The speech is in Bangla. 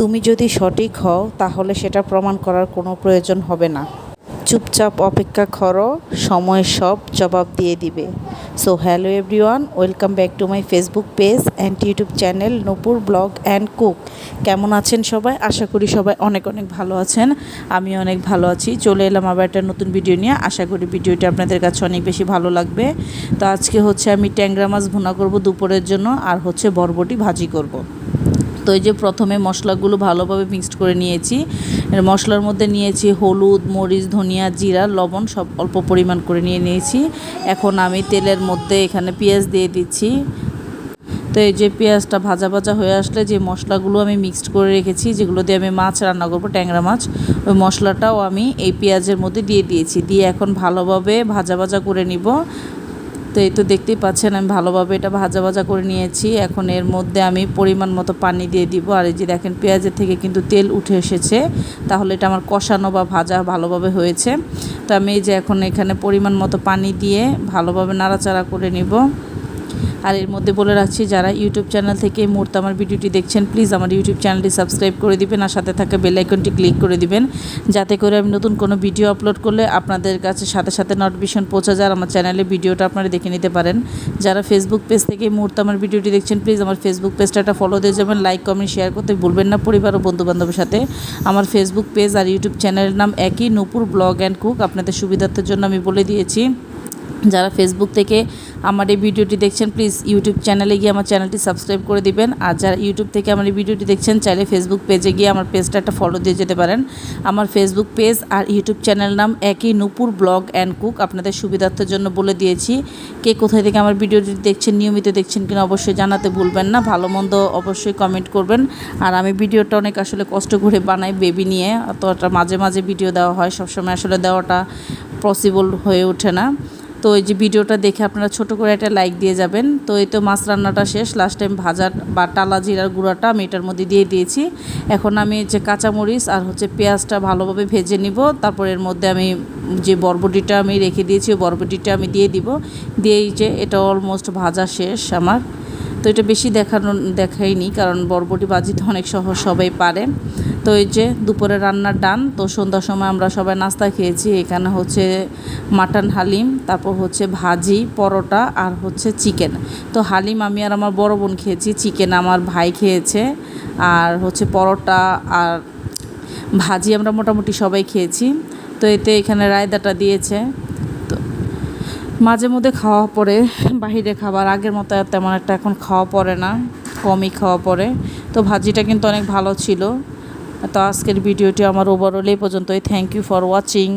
তুমি যদি সঠিক হও, তাহলে সেটা প্রমাণ করার কোনো প্রয়োজন হবে না। চুপচাপ অপেক্ষা করো, সময় সব জবাব দিয়ে দিবে। So hello everyone welcome back to my Facebook page and YouTube channel Nupur blog and cook কেমন আছেন সবাই? আশা করি সবাই অনেক অনেক ভালো আছেন। আমি অনেক ভালো আছি। চলে এলাম আবার একটা নতুন ভিডিও নিয়ে। আশা করি ভিডিওটা আপনাদের কাছে অনেক বেশি ভালো লাগবে। তো আজকে হচ্ছে আমি ট্যাংরা মাছ ভুনা করব দুপুরের জন্য, আর হচ্ছে বরবটি ভাজি করব। তো এই যে প্রথমে মশলাগুলো ভালোভাবে মিক্সড করে নিয়েছি। মশলার মধ্যে নিয়েছি হলুদ, মরিচ, ধনিয়া, জিরা, লবণ সব অল্প পরিমাণ করে নিয়ে নিয়েছি। এখন আমি তেলের মধ্যে এখানে পেঁয়াজ দিয়ে দিচ্ছি। তো এই যে পেঁয়াজটা ভাজা ভাজা হয়ে আসলে যে মশলাগুলো আমি মিক্সড করে রেখেছি, যেগুলো দিয়ে আমি মাছ রান্না করব, ট্যাংরা মাছ, ওই মশলাটাও আমি এই পেঁয়াজের মধ্যে দিয়ে দিয়েছি। দিয়ে এখন ভালোভাবে ভাজা ভাজা করে নিব। তো এই তো দেখতেই পাচ্ছেন, আমি ভালোভাবে এটা ভাজা ভাজা করে নিয়েছি। এখন এর মধ্যে আমি পরিমাণ মতো পানি দিয়ে দিব। আর এই যে দেখেন, পেঁয়াজের থেকে কিন্তু তেল উঠে এসেছে। তাহলে এটা আমার কষানো বা ভাজা ভালোভাবে হয়েছে। তো আমি এই যে এখন এখানে পরিমাণ মতো পানি দিয়ে ভালোভাবে নাড়াচাড়া করে নিব। আর এর মধ্যে বলে রাখছি, যারা ইউটিউব চ্যানেল থেকে এই মুহূর্তে আমার ভিডিওটি দেখছেন প্লিজ আমার ইউটিউব চ্যানেলটি সাবস্ক্রাইব করে দিবেন আর সাথে থাকা বেল আইকনটি ক্লিক করে দিবেন, যাতে করে আমি নতুন কোনো ভিডিও আপলোড করলে আপনাদের কাছে সাথে সাথে নোটিফিকেশন পৌঁছে যায় আমার চ্যানেলে ভিডিওটা আপনারা দেখে নিতে পারেন। যারা ফেসবুক পেজ থেকে এই মুহূর্তে আমার ভিডিওটি দেখছেন প্লিজ আমার ফেসবুক পেজটা একটা ফলো দিয়ে যাবেন লাইক কমেন্ট শেয়ার করতে ভুলবেন না পরিবার ও বন্ধুবান্ধবের সাথে। আমার ফেসবুক পেজ আর ইউটিউব চ্যানেলের নাম একই, নূপুর ব্লগ অ্যান্ড কুক। আপনাদের সুবিধার্থের জন্য আমি বলে দিয়েছি। যারা ফেসবুক থেকে আমার এই ভিডিওটি দেখছেন প্লিজ ইউটিউব চ্যানেলে গিয়ে আমার চ্যানেলটি সাবস্ক্রাইব করে দিবেন। আর যারা ইউটিউব থেকে আমার এই ভিডিওটি দেখছেন, চাইলে ফেসবুক পেজে গিয়ে আমার পেজটা একটা ফলো দিয়ে যেতে পারেন। আমার ফেসবুক পেজ আর ইউটিউব চ্যানেল নাম একই নূপুর ব্লগ অ্যান্ড কুক। আপনাদের সুবিধার্থের জন্য বলে দিয়েছি, কে কোথায় থেকে আমার ভিডিওটি দেখছেন, নিয়মিত দেখছেন কিনা অবশ্যই জানাতে ভুলবেন না। ভালো মন্দ অবশ্যই কমেন্ট করবেন। আর আমি ভিডিওটা অনেক আসলে কষ্ট করে বানাই বেবি নিয়ে তো মাঝে মাঝে ভিডিও দেওয়া হয়। সবসময় আসলে দেওয়াটা পসিবল হয়ে ওঠে না। তো এই যে ভিডিওটা দেখে আপনারা ছোট করে একটা লাইক দিয়ে যাবেন। তো এই তো মাছ রান্নাটা শেষ। লাস্ট টাইম ভাজা বা টালা জিরার গুঁড়াটা আমি এটার মধ্যে দিয়ে দিয়েছি। এখন আমি যে কাঁচামরিচ আর হচ্ছে পেঁয়াজটা ভালোভাবে ভেজে নিব। তারপর এর মধ্যে আমি যে বরবটিটা আমি রেখে দিয়েছি, ওই বরবটিটা আমি দিয়ে দিব। দিয়েই যে এটা অলমোস্ট ভাজা শেষ আমার। তো এটা বেশি দেখানো, দেখাইনি, কারণ বরবটি বাজিতে অনেক সহজ, সবাই পারে। তো এই যে দুপুরে রান্নার ডান, তো সন্ধ্যার সময় আমরা সবাই নাস্তা খেয়েছি। এখানে হচ্ছে মাটন, হালিম, তারপর হচ্ছে ভাজি, পরোটা আর হচ্ছে চিকেন। তো হালিম আমি আর আমার বড় বোন খেয়েছি, চিকেন আমার ভাই খেয়েছে। আর হচ্ছে পরোটা আর ভাজি আমরা মোটামুটি সবাই খেয়েছি। তো এতে এখানে রায়দাটা দিয়েছে। মাঝে মধ্যে খাওয়া পড়ে বাহিরে খাবার, আগের মতো তেমন একটা এখন খাওয়া পড়ে না, কমই খাওয়া পড়ে তো ভাজিটা কিন্তু অনেক ভালো ছিল। তো আজকের ভিডিওটি আমার ওভারঅল এই পর্যন্তই। Thank you for watching